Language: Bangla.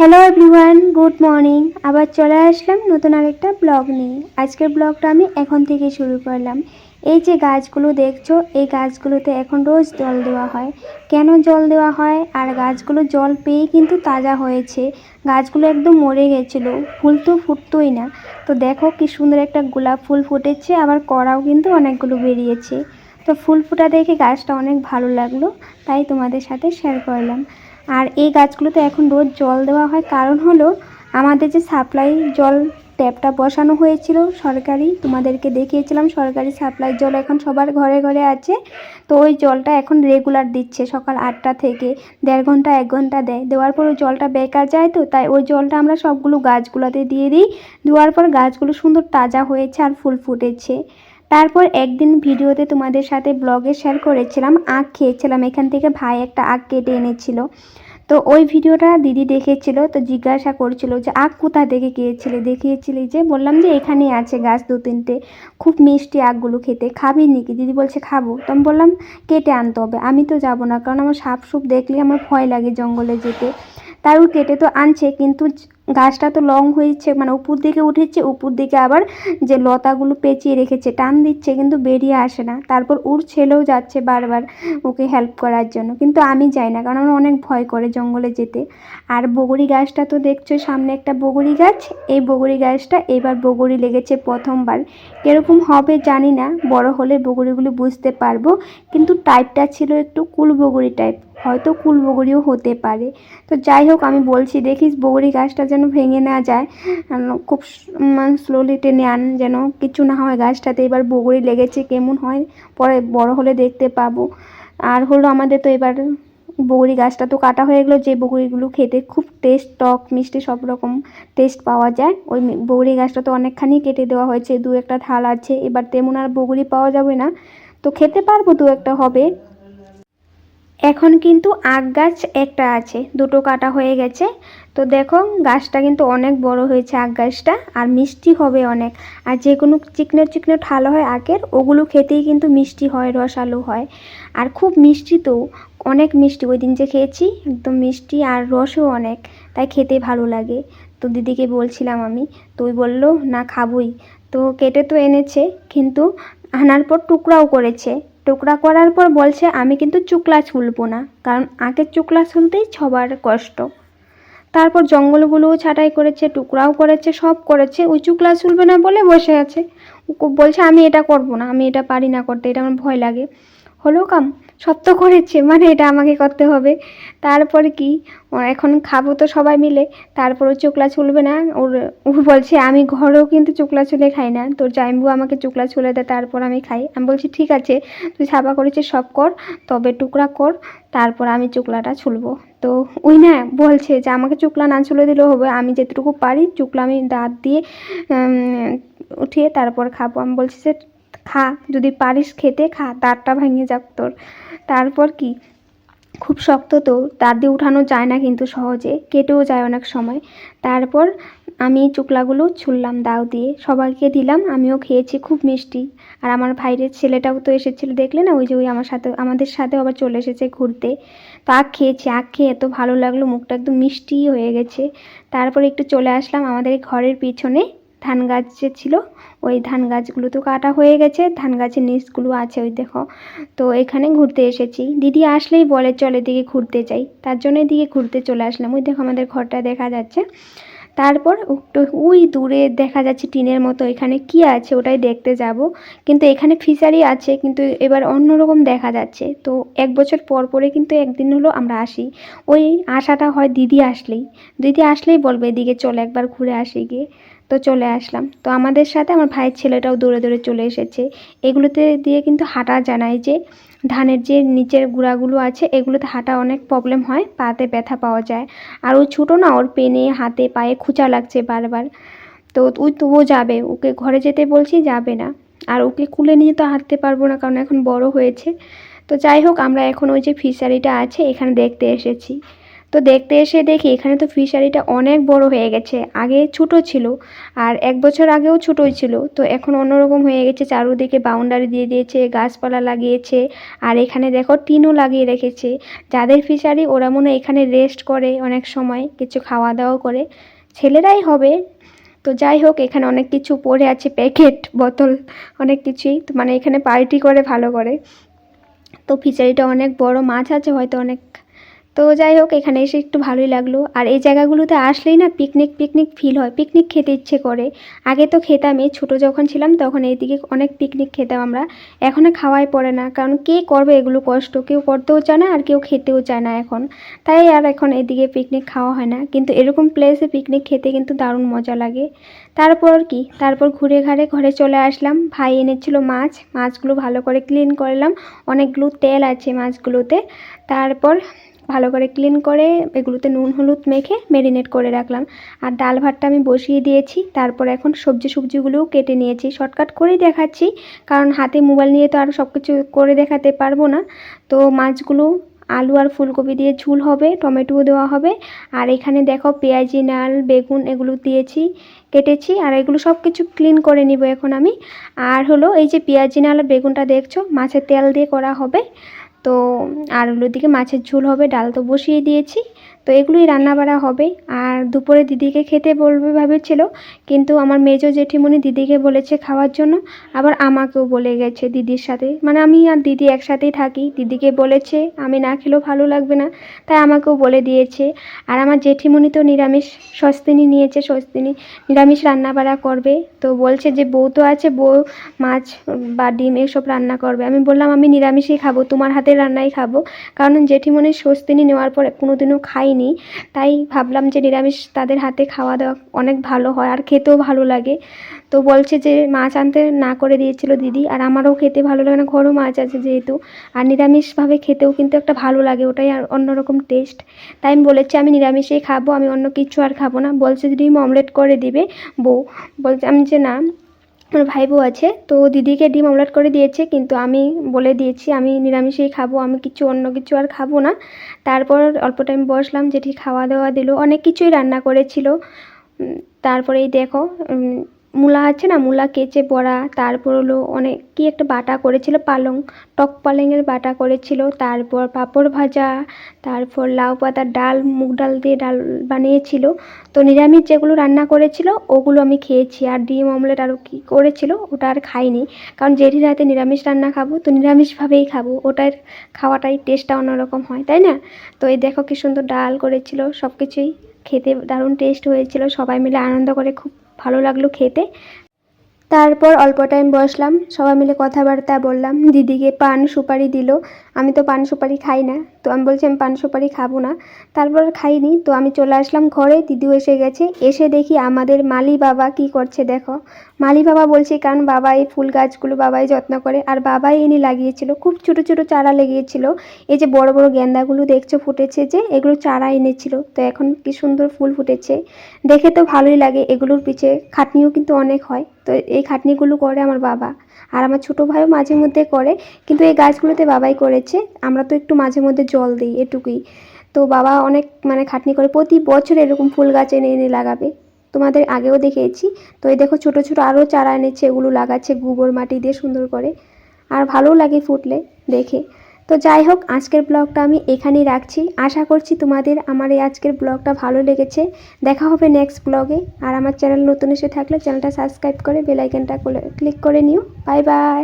হ্যালো এভরিওয়ান গুড মর্নিং আবার চলে আসলাম নতুন আরেকটা ব্লগ নিয়ে। আজকের ব্লগটা আমি এখন থেকে শুরু করলাম। এই যে গাছগুলো দেখছ, এই গাছগুলোতে এখন রোজ জল দেওয়া হয়। কেন জল দেওয়া হয়? আর গাছগুলো জল পেয়ে কিন্তু তাজা হয়েছে। গাছগুলো একদম মরে গেছিল। ফুল তো ফুটতোই না। তো দেখো কি সুন্দর একটা গোলাপ ফুল ফুটেছে, আবার কড়াও কিন্তু অনেকগুলো বেরিয়েছে। তো ফুল ফুটা দেখে গাছটা অনেক ভালো লাগল, তাই তোমাদের সাথে শেয়ার করলাম। আর এই গাছগুলোতে এখন রোজ জল দেওয়া হয়। কারণ হলো, আমাদের যে সাপ্লাই জল ট্যাপটা বসানো হয়েছিল সরকারি, তোমাদেরকে দেখিয়েছিলাম, সরকারি সাপ্লাই জল এখন সবার ঘরে ঘরে আছে। তো ওই জলটা এখন রেগুলার দিচ্ছে সকাল আটটা থেকে, দেড় ঘণ্টা, এক ঘণ্টা দেয়। দেওয়ার পর ওই জলটা বেকার যায় তো, তাই ওই জলটা আমরা সবগুলো গাছগুলোতে দিয়ে দিই। দেওয়ার পর গাছগুলো সুন্দর তাজা হয়েছে আর ফুল ফুটেছে। তারপর একদিন ভিডিওতে তোমাদের সাথে ব্লগে শেয়ার করেছিলাম আখ খেয়েছিলাম। এখান থেকে ভাই একটা আখ কেটে এনেছিল। তো ওই ভিডিওটা দিদি দেখেছিল, তো জিজ্ঞাসা করছিল যে আখ কোথা থেকে খেয়েছিলে? দেখিয়েছিলি যে, বললাম যে এখানেই আছে গাছ দু তিনটে খুব মিষ্টি আখগুলো খেতে। খাবি নাকি? দিদি বলছে, খাব। তো আমি বললাম, কেটে আনতে হবে। আমি তো যাব না, কারণ আমার সাপ সুপ দেখলে আমার ভয় লাগে জঙ্গলে যেতে। তারও কেটে তো আনছে, কিন্তু গাছটা তো লং হয়েছে মানে উপর দিকে উঠেছে, উপর দিকে আবার যে লতাগুলো পেঁচিয়ে রেখেছে, টান দিচ্ছে, কিন্তু বেরিয়ে আসে না। তারপর উর ছেলেও যাচ্ছে বারবার ওকে হেল্প করার জন্য। কিন্তু আমি যাই না, কারণ আমার অনেক ভয় করে জঙ্গলে যেতে। আর বগরি গাছটা তো দেখছ, সামনে একটা বগরি গাছ, এই বগরি গাছটা এবার বগরি লেগেছে প্রথমবার। কীরকম হবে জানি না, বড় হলে বগরিগুলো বুঝতে পারব, কিন্তু টাইপটা ছিল একটু কুল বগরি টাইপ হয়তো কুল বগরিও হতে পারে। তো যাই হোক, আমি বলছি, দেখিস বগরি গাছটা ভেঙে না যায়। খুব মানে স্লোলি টেনে আন যেন কিছু না হয় গাছটাতে। এবার বগরি লেগেছে, কেমন হয় পরে বড় হলে দেখতে পাবো। আর হলো আমাদের তো এবার বগরি গাছটা তো কাটা হয়ে গেলো। যে বগরিগুলো খেতে খুব টেস্ট টক, মিষ্টি সব রকম টেস্ট পাওয়া যায়। ওই বগরি গাছটা তো অনেকখানি কেটে দেওয়া হয়েছে। দু একটা থাল আছে। এবার তেমন আর বগরি পাওয়া যাবে না। তো খেতে পারব, দু একটা হবে। এখন কিন্তু আখ গাছ একটা আছে, দুটো কাটা হয়ে গেছে। তো দেখো, গাছটা কিন্তু অনেক বড় হয়েছে আখ গাছটা, আর মিষ্টি হবে অনেক। আর যে কোনো চিকনো চিকনো ঠালো হয় আখের, ওগুলো খেতেই কিন্তু মিষ্টি হয়, রসালো হয়। আর খুব মিষ্টি তো, অনেক মিষ্টি। ওই দিন যে খেয়েছি, একদম মিষ্টি আর রসও অনেক, তাই খেতে ভালো লাগে। তো দিদিকে বলছিলাম আমি, তো ওই বলল, না, খাবই। তো কেটে তো এনেছে, কিন্তু আনার পর টুকরাও করেছে। টুকরা করার পর বলছে, আমি কিন্তু চুকলা ছুলবো না, কারণ আগে চুকলা ছুলতেই সবার কষ্ট। তারপর জঙ্গলগুলোও ছাটাই করেছে, টুকরাও করেছে, সব করেছে। ওই চুকলা ছুলবে না বলে বসে আছে। বলছে, আমি এটা করব না, আমি এটা পারি না করতে, এটা আমার ভয় লাগে। হলো কাম? সব তো করেছে মানে এটা আমাকে করতে হবে। তারপর কি? এখন খাব তো সবাই মিলে, তারপর চোকলা ছুলবে না। ওর, ও বলছে, আমি ঘরেও কিন্তু চোকলা ছুলে খাই না। তোর জাইম্বু আমাকে চোকলা ছুলে দেয়, তারপর আমি খাই। আমি বলছি, ঠিক আছে, তুই ছাপা করেছিস সব কর, তবে টুকরা কর, তারপর আমি চোকলাটা ছুলবো। তো ওই না, বলছে যে, আমাকে চুকলা না ছুলে দিলেও হবে, আমি যেটুকু পারি চুকলা আমি দাঁত দিয়ে উঠিয়ে তারপর খাব। আমি বলছি যে খা, যদি পারিস খেতে খা দাঁতটা ভেঙে যাক তোর। তারপর কি? খুব শক্ত তো দাঁত দিয়ে উঠানো যায় না কিন্তু সহজে, কেটেও যায় অনেক সময়। তারপর আমি চুকলাগুলো ছুললাম দাও দিয়ে। সবাইকে দিলাম, আমিও খেয়েছি, খুব মিষ্টি। আর আমার ভাইয়ের ছেলেটাও তো এসেছিল, দেখলে না? ওই যে ওই আমার সাথে, আমাদের সাথে আবার চলে এসেছে ঘুরতে। তো আখ খেয়েছি আখ খেয়ে এত ভালো লাগল, মুখটা একদম মিষ্টি হয়ে গেছে। তারপর একটু চলে আসলাম আমাদের ঘরের পিছনে। ধান গাছ যে ছিল, ওই ধান গাছগুলো তো কাটা হয়ে গেছে, ধান গাছের নিচগুলো আছে ওই দেখো। তো এখানে ঘুরতে এসেছি। দিদি আসলেই বলে, চলে দিকে ঘুরতে যাই। তার জন্য এদিকে ঘুরতে চলে আসলাম। ওই দেখো আমাদের ঘরটা দেখা যাচ্ছে। তারপর ওই দূরে দেখা যাচ্ছে টিনের মতো, এখানে কি আছে ওটাই দেখতে যাব। কিন্তু এখানে ফিশারি আছে, কিন্তু এবার অন্যরকম দেখা যাচ্ছে। তো এক বছর পর পরে কিন্তু একদিন হলো আমরা আসি। ওই আশাটা হয় দিদি আসলেই। দিদি আসলেই বলবে, এদিকে চলে একবার ঘুরে আসি গিয়ে। তো চলে আসলাম। তো আমাদের সাথে আমার ভাইয়ের ছেলেটাও দূরে দূরে চলে এসেছে। এগুলোতে দিয়ে কিন্তু হাঁটা জানাই যে ধানের যে নিচের গুঁড়াগুলো আছে, এগুলোতে হাঁটা অনেক প্রবলেম হয়, পাতে ব্যথা পাওয়া যায়। আর ওই ছোটো না, ওর পেনে, হাতে, পায়ে খুঁচা লাগছে বারবার। তো ওই তবুও যাবে, ওকে ঘরে যেতে বলছি যাবে না। আর ওকে কুলে নিয়ে তো হাঁটতে পারব না, কারণ এখন বড় হয়েছে। তো যাই হোক, আমরা এখন ওই যে ফিশারিটা আছে, এখানে দেখতে এসেছি। তো দেখতে এসে দেখি এখানে তো ফিশারিটা অনেক বড় হয়ে গেছে। আগে ছোট ছিল আর এক বছর আগেও ছোটই ছিল। তো এখন অন্যরকম হয়ে গেছে, চারুদিকে বাউন্ডারি দিয়ে দিয়েছে, গাছপালা লাগিয়েছে আর এখানে দেখো টিনও লাগিয়ে রেখেছে। যাদের ফিশারি ওরা মনে এখানে রেস্ট করে অনেক সময়, কিছু খাওয়া দাওয়া করে। ছেলেরাই হবে। তো যাই হোক, এখানে অনেক কিছু পড়ে আছে প্যাকেট বোতল অনেক কিছুই। তো মানে এখানে পার্টি করে, ভালো করে। তো ফিশারিটা অনেক বড়, মাছ আছে হয়তো অনেক তো যাই হোক, এখানে এসে একটু ভালোই লাগল। আর এই জায়গাগুলোতে আসলেই না পিকনিক পিকনিক ফিল হয়। পিকনিক খেতে ইচ্ছে করে। আগে তো খেতামই ছোটো যখন ছিলাম তখন এইদিকে অনেক পিকনিক খেতাম আমরা। এখন খাওয়াই পড়ে না। কারণ কে করবে এগুলো কষ্ট? কেউ করতেও চায় না আর কেউ খেতেও চায় না এখন। তাই আর এখন এদিকে পিকনিক খাওয়া হয় না। কিন্তু এরকম প্লেসে পিকনিক খেতে কিন্তু দারুণ মজা লাগে। তারপর কি? তারপর ঘুরে ঘাড়ে ঘরে চলে আসলাম। ভাই এনেছিল মাছ। মাছগুলো ভালো করে ক্লিন করলাম। অনেকগুলো তেল আছে মাছগুলোতে। তারপর ভালো করে ক্লিন করে এগুলোতে নুন, হলুদ মেখে মেরিনেট করে রাখলাম। আর ডাল ভাতটা আমি বসিয়ে দিয়েছি, তারপর এখন সবজি সবজিগুলোও কেটে নিয়েছি। শর্টকাট করেই দেখাচ্ছি, কারণ হাতে মোবাইল নিয়ে তো আর সব কিছু করে দেখাতে পারব না। তো মাছগুলো আলু আর ফুলকপি দিয়ে ঝুল হবে, টমেটোও দেওয়া হবে। আর এখানে দেখো পেঁয়াজি, নাল, বেগুন এগুলো দিয়েছি, কেটেছি। আর এগুলো সব কিছু ক্লিন করে নিব এখন আমি। আর হলো এই যে পেঁয়াজি, নাল বেগুনটা দেখছ, মাছের তেল দিয়ে করা হবে। তো আর ওগুলোর দিকে মাছের ঝোল হবে ডাল তো বসিয়ে দিয়েছি। তো এগুলোই রান্না বাড়া হবে। আর দুপুরে দিদিকে খেতে বলবে ভেবেছিল, কিন্তু আমার মেজো জেঠিমণি দিদিকে বলেছে খাওয়ার জন্য, আবার আমাকেও বলে গেছে দিদির সাথে। মানে আমি আর দিদি একসাথেই থাকি। দিদিকে বলেছে, আমি না খেলেও ভালো লাগবে না। তাই আমাকেও বলে দিয়েছে। আর আমার জেঠিমণি তো নিরামিষ সস্তিনী নিয়েছে সস্তিনী নিরামিষ রান্না বাড়া করবে। তো বলছে যে, বউ তো আছে, বউ, মাছ বা ডিম এসব রান্না করবে। আমি বললাম, আমি নিরামিষই খাব, তোমার হাতের রান্নাই খাব। কারণ জেঠিমণির স্বস্তিনী নেওয়ার পর কোনোদিনও খাইনি। তাই ভাবলাম যে নিরামিষ তাদের হাতে খাওয়া দাওয়া অনেক ভালো হয় আর খেতেও ভালো লাগে। তো বলছে যে মাছ আনতে না করে দিয়েছিল দিদি আর আমারও খেতে ভালো লাগে না, ঘরেও মাছ আছে যেহেতু। আর নিরামিষভাবে খেতেও কিন্তু একটা ভালো লাগে, ওটাই আর অন্যরকম টেস্ট তাই আমি বলেছি আমি নিরামিষেই খাব, আমি অন্য কিছু আর খাব না। বলছে ডিম অমলেট করে দিবে বউ। বলছে আমি যে না আমার ভাই বউ আছে, তো দিদিকে ডিম অমলেট করে দিয়েছে, কিন্তু আমি বলে দিয়েছি, আমি নিরামিষেই খাব, আমি কিছু অন্য কিছু আর খাব না। তারপর অল্প টাইম বসলাম যেটি খাওয়া দাওয়া দিল, অনেক কিছুই রান্না করেছিল। তারপরেই দেখো মূলা আছে না, মূলা কেচে বড়া, তারপর হলো অনেক, কি একটা বাটা করেছিল, পালং, টক পালংয়ের বাটা করেছিল, তারপর পাঁপড় ভাজা, তারপর লাউ পাতার ডাল, মুগ ডাল দিয়ে ডাল বানিয়েছিল। তো নিরামিষ যেগুলো রান্না করেছিল, ওগুলো আমি খেয়েছি। আর ডিম, অমলেট আরও কী করেছিল, ওটা আর খাইনি। কারণ জেঠির হাতে নিরামিষ রান্না খাব, তো নিরামিষভাবেই খাব। ওটার খাওয়াটাই টেস্টটা অন্যরকম হয়, তাই না? তো এই দেখো কি সুন্দর ডাল করেছিল সব কিছুই খেতে দারুণ টেস্ট হয়েছিল, সবাই মিলে আনন্দ করে খুব ভালো লাগল খেতে। তারপর অল্প টাইম বসলাম, সবাই মিলে কথাবার্তা বললাম। দিদিকে পান সুপারি দিল। আমি তো পান সুপারি খাই না। তো আমি বলছি, আমি পান সুপারি খাব না। তারপর খাইনি। তো আমি চলে আসলাম ঘরে, দিদিও এসে গেছে। এসে দেখি আমাদের মালি বাবা কি করছে দেখো। মালি বাবা বলছি, কারণ বাবা এই ফুল গাছগুলো বাবাই যত্ন করে। আর বাবাই এনে লাগিয়েছিল, খুব ছোট ছোট চারা লেগিয়েছিল এই যে বড় বড় গেন্দাগুলো দেখছ ফুটেছে যে, এগুলো চারা এনেছিল। তো এখন কি সুন্দর ফুল ফুটেছে। দেখে তো ভালোই লাগে, এগুলোর পিছে খাটনিও কিন্তু অনেক হয়। তো এই খাটনিগুলো করে আমার বাবা। আর আমার ছোটো ভাইও মাঝে মধ্যে করে, কিন্তু এই গাছগুলোতে বাবাই করেছে। আমরা তো একটু মাঝে মধ্যে জল দিই এটুকুই। তো বাবা অনেক মানে খাটনি করে প্রতি বছর এরকম ফুল গাছ এনে এনে লাগাবে। তোমাদের আগেও দেখিয়েছি তো এই দেখো ছোটো ছোটো আরও চারা এনেছে, এগুলো লাগাচ্ছে গোবর মাটি দিয়ে সুন্দর করে। আর ভালোও লাগে ফুটলে দেখে। তো যাই হোক, আজকের ব্লগটা আমি এখানেই রাখছি। আশা করছি তোমাদের আমার এই আজকের ব্লগটা ভালো লেগেছে। দেখা হবে নেক্সট ব্লগে আর আমার চ্যানেল নতুন এসে থাকলে চ্যানেলটা সাবস্ক্রাইব করে বেল আইকনটা ক্লিক করে নিও। Bye bye